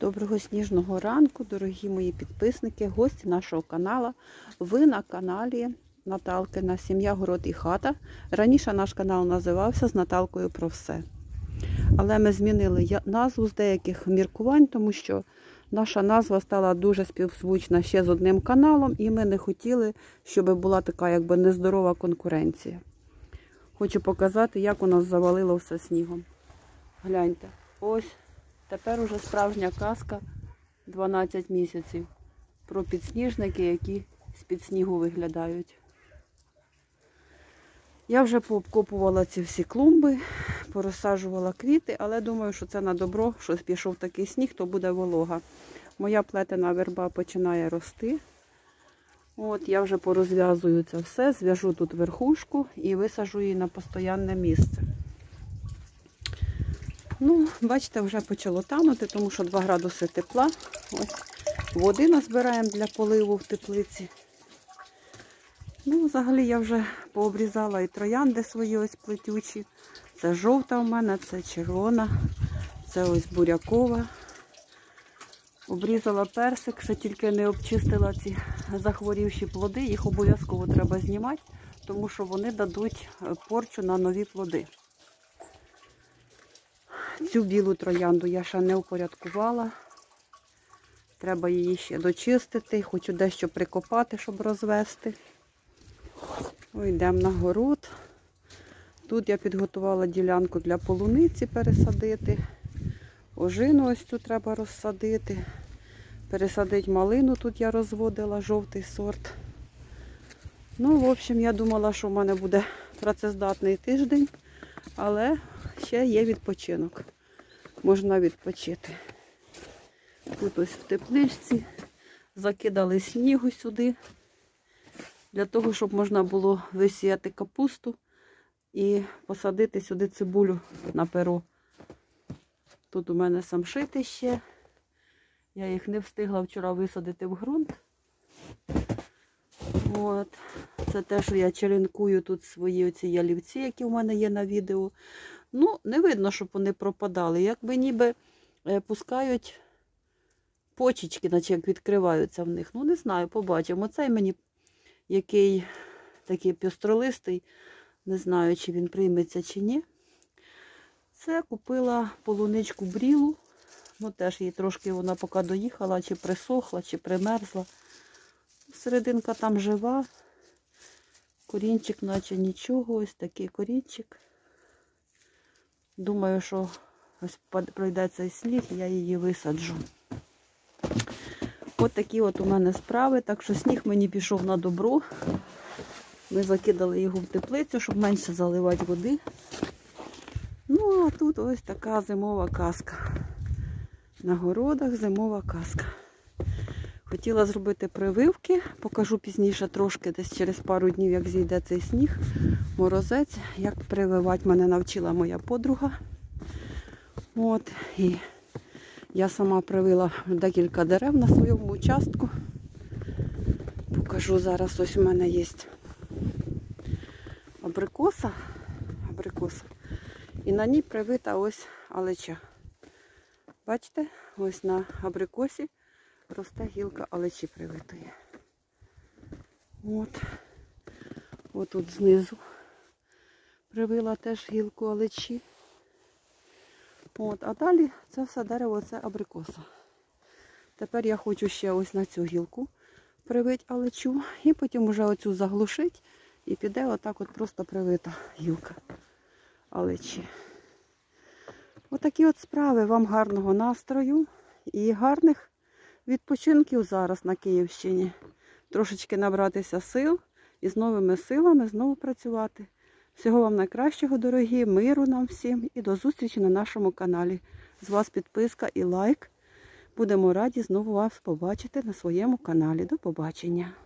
Доброго сніжного ранку, дорогі мої підписники, гості нашого каналу. Ви на каналі Наталкина Сім'я, город і хата. Раніше наш канал називався з Наталкою про все. Але ми змінили назву з деяких міркувань, тому що наша назва стала дуже співзвучна ще з одним каналом, і ми не хотіли, щоб була така якби нездорова конкуренція. Хочу показати, як у нас завалило все снігом. Гляньте, ось Тепер уже справжня казка 12 місяців про підсніжники, які з-під снігу виглядають. Я вже пообкопувала ці всі клумби, порозсаджувала квіти, але думаю, що це на добро, що пішов такий сніг, то буде волога. Моя плетена верба починає рости. От Я вже порозв'язую це все, зв'яжу тут верхушку і висажу її на постоянне місце. Ну, бачите, вже почало танути, тому що 2 градуси тепла. Ось води назбираємо для поливу в теплиці. Ну, взагалі я вже пообрізала і троянди свої ось плетючі. Це жовта у мене, це червона, це ось бурякова. Обрізала персик, ще тільки не обчистила ці захворівші плоди. Їх обов'язково треба знімати, тому що вони дадуть порчу на нові плоди. Цю білу троянду я ще не упорядкувала. Треба її ще дочистити. Хочу дещо прикопати, щоб розвести. Йдемо на город. Тут я підготувала ділянку для полуниці пересадити. Ожину ось цю треба розсадити. Пересадити малину тут я розводила, жовтий сорт. Ну, в общем, я думала, що в мене буде працездатний тиждень, але ще є відпочинок. Можна відпочити. Тут ось в тепличці закидали снігу сюди, для того, щоб можна було висіяти капусту і посадити сюди цибулю на перо. Тут у мене самшити ще. Я їх не встигла вчора висадити в ґрунт. От. Це те, що я черенкую тут свої оці ялівці, які в мене є на відео. Ну, не видно, щоб вони пропадали. Якби ніби е, пускають почечки, наче як відкриваються в них. Ну, не знаю, побачимо. Цей мені який такий пістролистий, не знаю, чи він прийметься, чи ні. Це купила полуничку брілу. Ну, теж її трошки вона поки доїхала, чи присохла, чи примерзла. Серединка там жива. Корінчик, наче нічого, ось такий корінчик. Думаю, що ось пройде цей сніг, я її висаджу. От такі от у мене справи. Так що сніг мені пішов на добро. Ми закидали його в теплицю, щоб менше заливати води. Ну, а тут ось така зимова казка. На городах зимова казка. Хотіла зробити прививки, покажу пізніше трошки, десь через пару днів, як зійде цей сніг, морозець, як прививати мене навчила моя подруга. От, і я сама привила декілька дерев на своєму участку. Покажу зараз, ось у мене є абрикоса. абрикоса. І на ній привита ось алеча. Бачите, ось на абрикосі росте гілка алечі привитої. От. От тут знизу привила теж гілку алечі. От, а далі це все дерево це абрикоса. Тепер я хочу ще ось на цю гілку привити алечу і потім вже оцю заглушить і піде отак от просто привита гілка алечі. Отакі от справи. Вам гарного настрою і гарних відпочинків зараз на Київщині. Трошечки набратися сил і з новими силами знову працювати. Всього вам найкращого, дорогі, миру нам всім і до зустрічі на нашому каналі. З вас підписка і лайк. Будемо раді знову вас побачити на своєму каналі. До побачення!